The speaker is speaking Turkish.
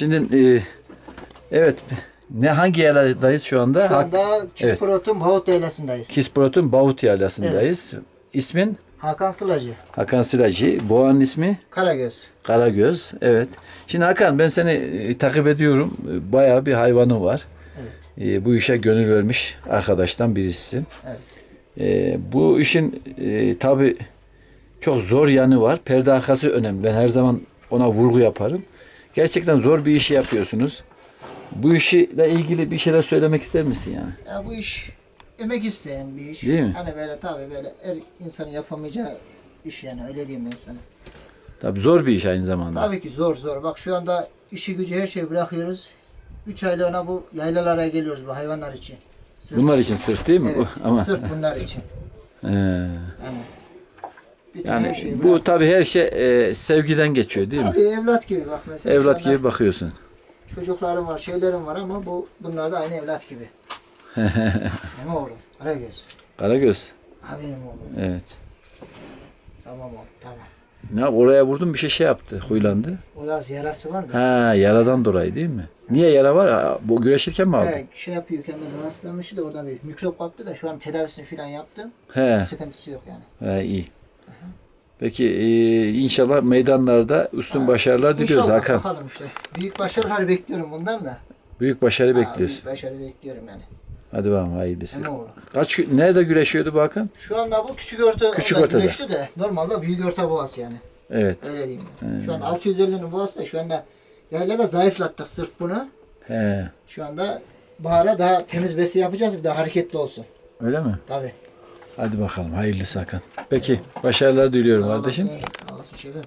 Şimdi e, evet ne hangi yerdeyiz şu anda? Şu anda Kisprot'un Bahut Yaylası'ndayız. Kisprot'un Bahut Yaylası'ndayız. İsmin Hakan Sılacı, Hakan Sılacı. Boğanın ismi Karagöz. Karagöz. Evet. Şimdi Hakan ben seni e, takip ediyorum. E, Bayağı bir hayvanı var. Evet. E, bu işe gönül vermiş arkadaştan birisisin. Evet. E, bu işin e, tabi çok zor yanı var. Perde arkası önemli. Ben her zaman ona vurgu yaparım. Gerçekten zor bir işi yapıyorsunuz. Bu işle ilgili bir şeyler söylemek ister misin yani? Ya bu iş emek isteyen bir iş. Değil mi? Hani böyle tabii böyle her insanın yapamayacağı iş yani öyle diyeyim ben sana. Tabi zor bir iş aynı zamanda. Tabii ki zor zor. Bak şu anda işi gücü her şeyi bırakıyoruz. 3 aylığına bu yaylalara geliyoruz bu hayvanlar için. Sırf, Bunlar için sırf değil mi? evet? Ama sırf bunlar için. He. Yani, bütün her yani şeyi bu bırak- tabi her şey e, sevgiden geçiyor değil mi? Tabii evlat gibi bak mesela. Evlat gibi bakıyorsun. Çocuklarım var, şeylerim var ama bu bunlar da aynı evlat gibi. Benim oğlum. Karagöz. Karagöz. Ha benim oğlum. Evet. Tamam oğlum tamam. Ne yap? Oraya vurdum bir şey şey yaptı. Huylandı. O biraz yarası var da. Ha yaradan dolayı değil mi? Niye yara var? Ha, Bu güreşirken mi aldın? Evet, şey yapıyor kendini rastlamıştı da orada bir mikrop kaptı da şu an tedavisini falan yaptım. He. Sıkıntısı yok yani. He iyi. Peki e, inşallah meydanlarda üstün başarılar diliyoruz İnşallah Hakan. bakalım işte. Büyük başarılar bekliyorum bundan da. Büyük başarı Ha, bekliyoruz. büyük başarı bekliyorum yani. Hadi bakalım hayırlısı. Hem oğlum. Kaç gü- nerede güreşiyordu bu Hakan? Şu anda bu küçük örtü Küçük örtede. güneşli de normalde büyük örtü boğası yani. Evet. Öyle diyeyim. Şu an 650'nin boğası da şu anda yaylada zayıflattık sırf bunu. He. Şu anda bahara daha temiz besi yapacağız ki daha hareketli olsun. Öyle mi? Tabii. Hadi bakalım hayırlısı Hakan. Peki başarılar diliyorum kardeşim. şefim.